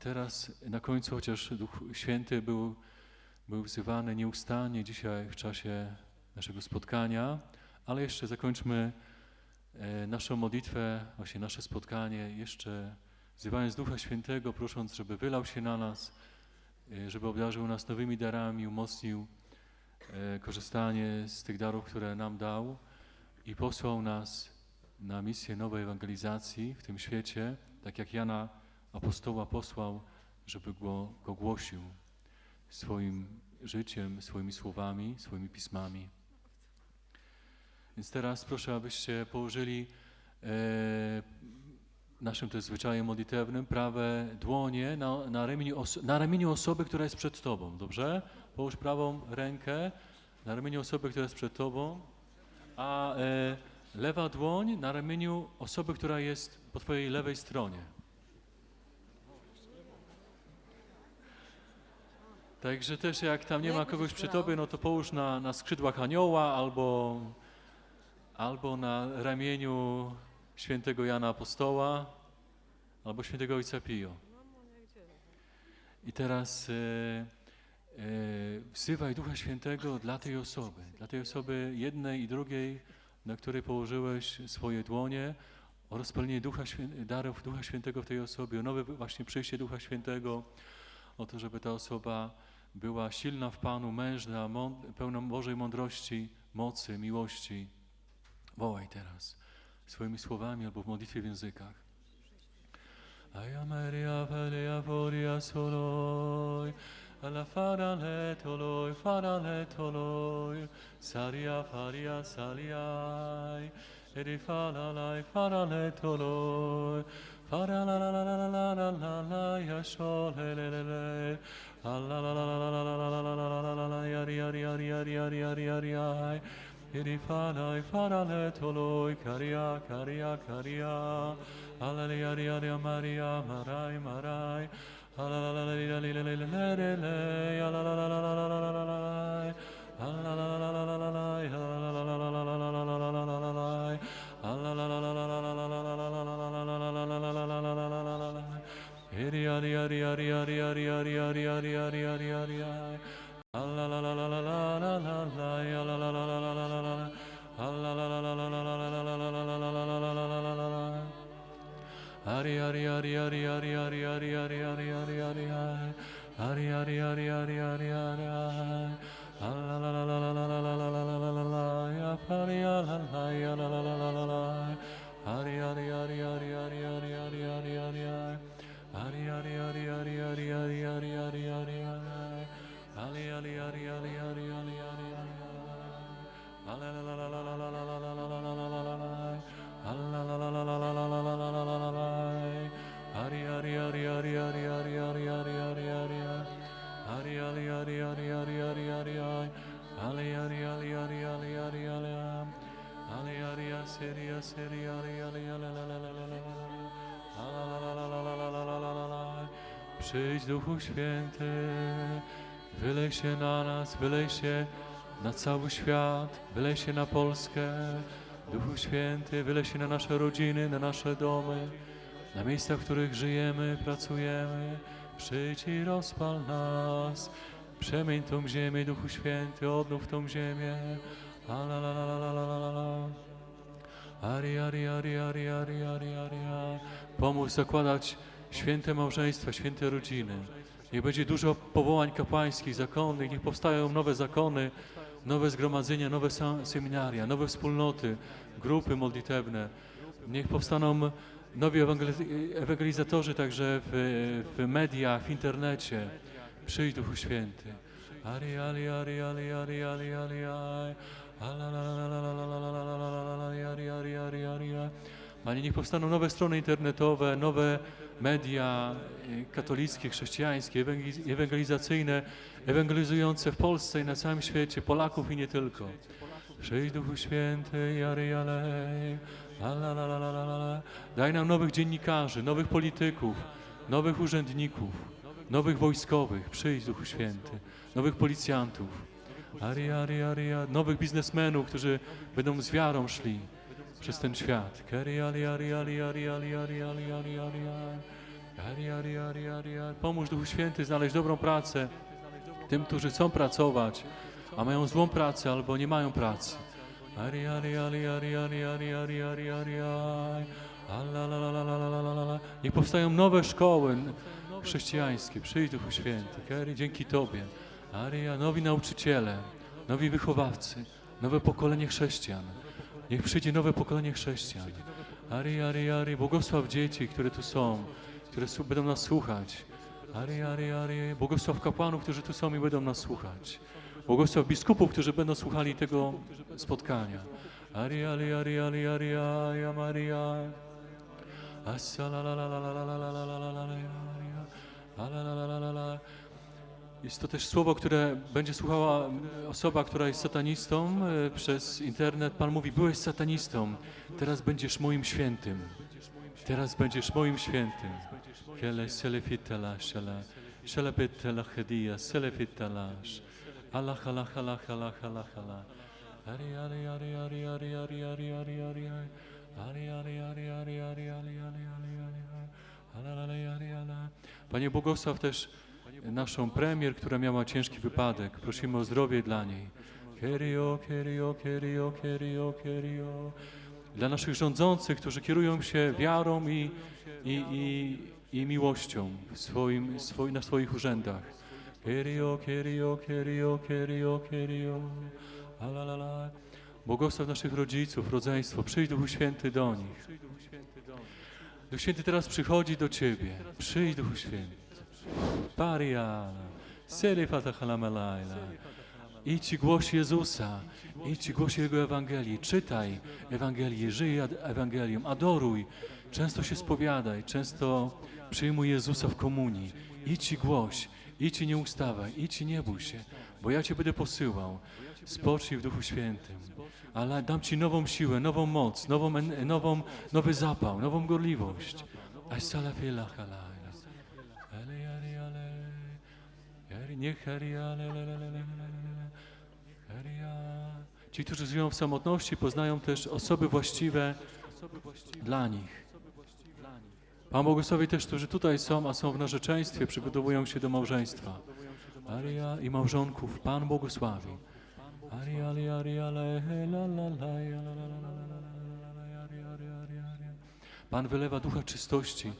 teraz na końcu, chociaż Duch Święty był, był wzywany nieustannie dzisiaj w czasie naszego spotkania, ale jeszcze zakończmy e, naszą modlitwę, właśnie nasze spotkanie, jeszcze wzywając Ducha Świętego, prosząc, żeby wylał się na nas, e, żeby obdarzył nas nowymi darami, umocnił e, korzystanie z tych darów, które nam dał i posłał nas na misję nowej ewangelizacji w tym świecie, tak jak Jana apostoła posłał, żeby go, go głosił swoim życiem, swoimi słowami, swoimi pismami. Więc teraz proszę, abyście położyli e, naszym też zwyczajem modlitewnym prawe dłonie na, na, ramieniu na ramieniu osoby, która jest przed Tobą, dobrze? Połóż prawą rękę na ramieniu osoby, która jest przed Tobą, a e, lewa dłoń na ramieniu osoby, która jest po Twojej lewej stronie. Także też jak tam nie ma kogoś przy Tobie, no to połóż na, na skrzydłach anioła albo, albo na ramieniu świętego Jana Apostoła albo świętego Ojca Pio. I teraz e, e, wzywaj Ducha Świętego dla tej osoby, dla tej osoby jednej i drugiej, na której położyłeś swoje dłonie, o rozpełnienie Ducha Świę, darów Ducha Świętego w tej osobie, o nowe właśnie przyjście Ducha Świętego, o to, żeby ta osoba była silna w Panu, mężna, pełna Bożej mądrości, mocy, miłości. Wołaj teraz swoimi słowami albo w modlitwie w językach. Aia Maria, fara fara saria, faria, fara fara la la la la la la la la, Irifanai farale toloi caria caria caria la la, yari yari yari yari yari yari yari yari, eri fala, fara letoloi, caria, caria, caria, Alleluia, Maria, Maria, Marai, Marai. Ari ari ari ari ari ari ari ari ari ari ari ali ali ari ali ari ali ari ari Przyjdź Duchu Święty, wylej się na nas, wylej się na cały świat, wylej się na Polskę. Duchu Święty, wylej się na nasze rodziny, na nasze domy, na miejsca, w których żyjemy, pracujemy. Przyjdź i rozpal nas. Przemień tą ziemię, Duchu Święty, odnów tą ziemię. La la la la la la la la. Ari, ari, ari, ari, ari, ari, ari. Pomóż zakładać święte małżeństwa, święte rodziny. Niech będzie dużo powołań kapłańskich, zakonnych, niech powstają nowe zakony, nowe zgromadzenia, nowe seminaria, nowe wspólnoty, grupy modlitewne. Niech powstaną nowi ewangelizatorzy także w, w mediach, w internecie. Przyjdź Duchu Święty. Ari, ari, ari, ari, ari, ari, ari, ari. Panie, niech powstaną nowe strony internetowe, nowe media y, katolickie, chrześcijańskie, ewangelizacyjne, ewangelizujące w Polsce i na całym świecie, Polaków i nie tylko. Przyjdź Duchu Święty, jary, alej, Daj nam nowych dziennikarzy, nowych polityków, nowych urzędników, nowych wojskowych, przyjdź Duchu Święty, nowych policjantów, aria, aria, aria, nowych biznesmenów, którzy będą z wiarą szli przez ten świat. Pomóż Duchu Święty znaleźć dobrą pracę tym, którzy chcą pracować, a mają złą pracę albo nie mają pracy. Niech powstają nowe szkoły chrześcijańskie. Przyjdź Duchu Święty. Dzięki Tobie. Nowi nauczyciele, nowi wychowawcy, nowe pokolenie chrześcijan. Niech przyjdzie nowe pokolenie chrześcijan. Ari, ari, ari, błogosław dzieci, które tu są, które będą nas słuchać. Ari, ari, ari, błogosław kapłanów, którzy tu są i będą nas słuchać. Błogosław biskupów, którzy będą słuchali tego spotkania. Ari, ari, ari, ari, ari, ari, Maria. Assa la la la la la jest to też słowo, które będzie słuchała osoba, która jest satanistą e, przez internet. Pan mówi, byłeś satanistą, teraz będziesz moim świętym. Teraz będziesz moim świętym. Hedia. Allah, Allah, Allah, Allah, Allah, Allah. Ari, ari, ari, ari, ari, ari, ari, ari, ari, ari. Ari, ari, ari, ari, ari, ari, ari, ari, ari, ari. Panie błogosław też naszą premier, która miała ciężki wypadek. Prosimy o zdrowie dla niej. Kerio, kerio, kerio, kerio, kerio. Dla naszych rządzących, którzy kierują się wiarą i, i, i, i miłością w swoim, swoi, na swoich urzędach. Kerio, kerio, kerio, kerio. Alalala. Błogosław naszych rodziców, rodzeństwo. Przyjdź Duchu Święty do nich. Duch Święty teraz przychodzi do Ciebie. Przyjdź Duchu Święty. Pariana, Serifata Halamalaila. Idź i głoś Jezusa, idź i głoś Jego Ewangelii, czytaj Ewangelię, żyj Ewangelią, adoruj, często się spowiadaj, często przyjmuj Jezusa w komunii. Idź i głoś, idź i nie ustawaj, idź nie bój się, bo ja Cię będę posyłał. Spocznij w Duchu Świętym, ale dam Ci nową siłę, nową moc, nową, nową, nowy zapał, nową gorliwość. Asalafila niech Haria, Ci, którzy żyją w samotności, poznają też osoby właściwe dla nich. Pan błogosławi też, którzy tutaj są, a są w narzeczeństwie, przygotowują się do małżeństwa. Aria i małżonków, Pan błogosławi. Aria, aria, aria, la, la, la, Pan wylewa ducha czystości,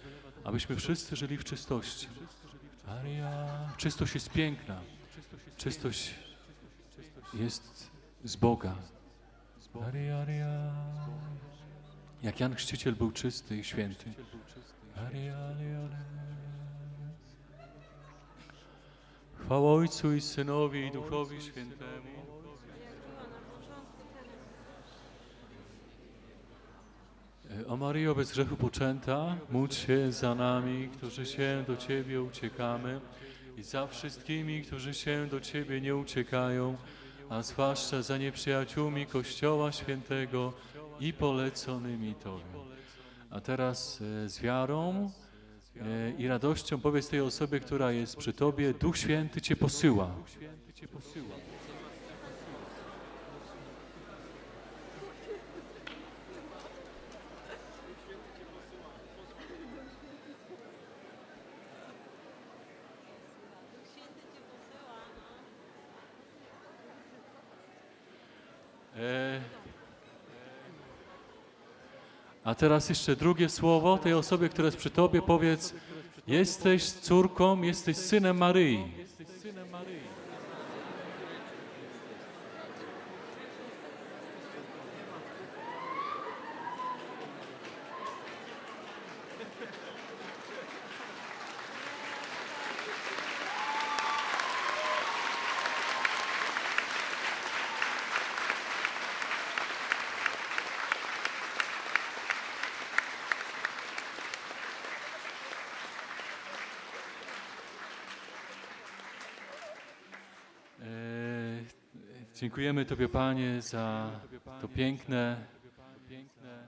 abyśmy wszyscy żyli w czystości. Aria czystość jest piękna. Czystość jest z Boga. Jak Jan Chrzciciel był czysty i święty. Chwała Ojcu i Synowi i Duchowi Świętemu. E, O Maryjo bez grzechu poczęta, módl się za nami, którzy się do Ciebie uciekamy i za wszystkimi, którzy się do Ciebie nie uciekają, a zwłaszcza za nieprzyjaciółmi Kościoła Świętego i poleconymi Tobie. A teraz e, z wiarą e, i radością powiedz tej osobie, która jest przy Tobie, Duch Święty Cię posyła. A teraz jeszcze drugie słowo tej osobie, która jest przy Tobie, powiedz, jesteś córką, jesteś synem Maryi. E, Dziękujemy Tobie, Panie, za to piękne,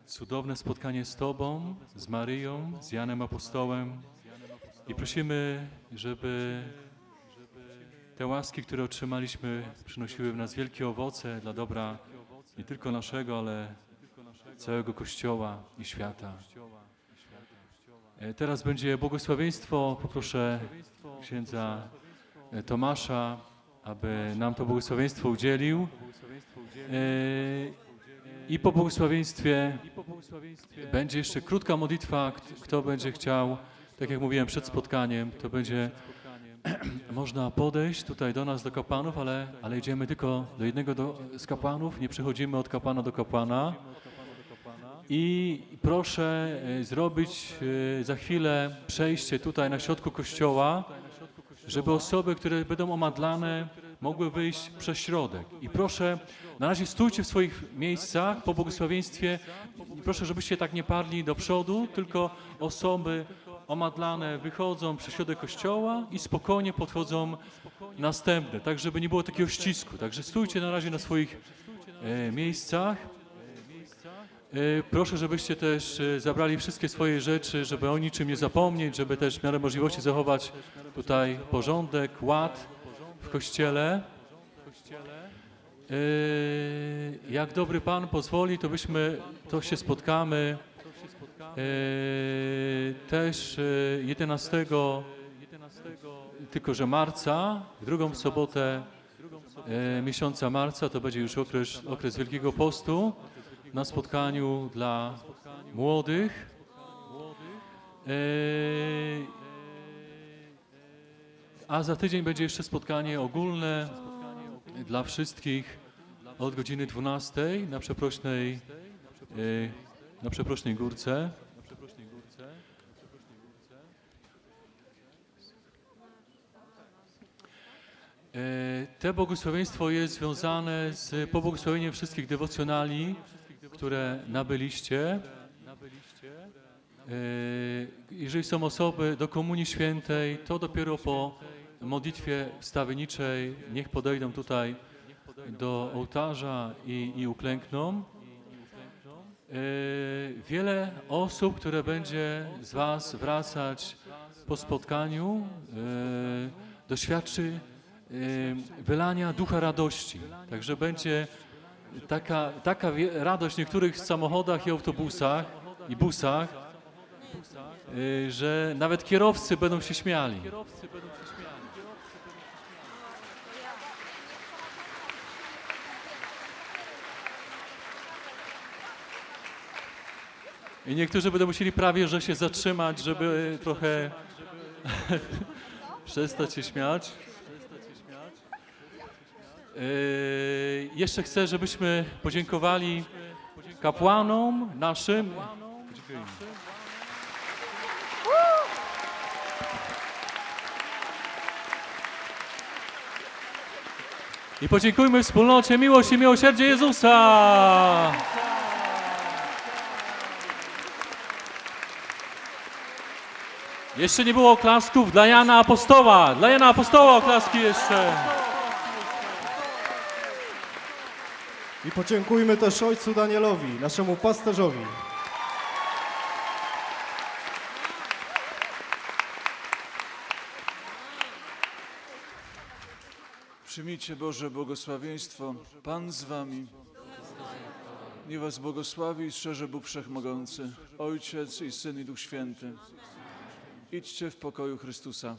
cudowne spotkanie z Tobą, z Maryją, z Janem Apostołem i prosimy, żeby te łaski, które otrzymaliśmy, przynosiły w nas wielkie owoce dla dobra nie tylko naszego, ale całego Kościoła i świata. E, Teraz będzie błogosławieństwo. Poproszę księdza e, Tomasza, aby nam to błogosławieństwo udzielił. E, I po błogosławieństwie będzie jeszcze krótka modlitwa. Kt- Kto będzie chciał, tak jak mówiłem przed spotkaniem, to będzie można podejść tutaj do nas, do kapłanów, ale, ale idziemy tylko do jednego do, z kapłanów, nie przechodzimy od kapłana do kapłana. I proszę e, zrobić e, za chwilę przejście tutaj na środku kościoła, żeby osoby, które będą omadlane, mogły wyjść przez środek. I proszę, na razie stójcie w swoich miejscach po błogosławieństwie. I proszę, żebyście tak nie parli do przodu, tylko osoby omadlane wychodzą przez środek kościoła i spokojnie podchodzą następne, tak żeby nie było takiego ścisku. Także stójcie na razie na swoich e, miejscach. E, Proszę, żebyście też e, zabrali wszystkie swoje rzeczy, żeby o niczym nie zapomnieć, żeby też w miarę możliwości zachować tutaj porządek, ład w kościele. E, Jak dobry Pan pozwoli, to byśmy, to się spotkamy też e, 11, tylko że marca, drugą sobotę miesiąca marca, to będzie już okres, okres Wielkiego Postu na spotkaniu dla młodych. E, A za tydzień będzie jeszcze spotkanie ogólne dla wszystkich od godziny 12 na przeprośnej, e, na przeprośnej górce. Te błogosławieństwo jest związane z pobłogosławieniem wszystkich dewocjonali, które nabyliście. E, Jeżeli są osoby do Komunii Świętej, to dopiero po modlitwie wstawienniczej niech podejdą tutaj do ołtarza i, i uklękną. E, Wiele osób, które będzie z Was wracać po spotkaniu, e, doświadczy wylania ducha radości. Także będzie taka, taka radość w niektórych samochodach i autobusach i busach, e, że nawet kierowcy będą się śmiali. I niektórzy będą musieli prawie, że się zatrzymać, żeby trochę przestać się śmiać. Yy, jeszcze chcę, żebyśmy podziękowali kapłanom naszym. I podziękujmy wspólnocie miłość i miłosierdzie Jezusa. Jeszcze nie było oklasków dla Jana Apostoła. Dla Jana Apostoła oklaski jeszcze. Podziękujmy też ojcu Danielowi, naszemu pasterzowi. Przyjmijcie Boże błogosławieństwo. Pan z wami. Niech was błogosławi i strzeże Bóg Wszechmogący, Ojciec i Syn i Duch Święty. Idźcie w pokoju Chrystusa.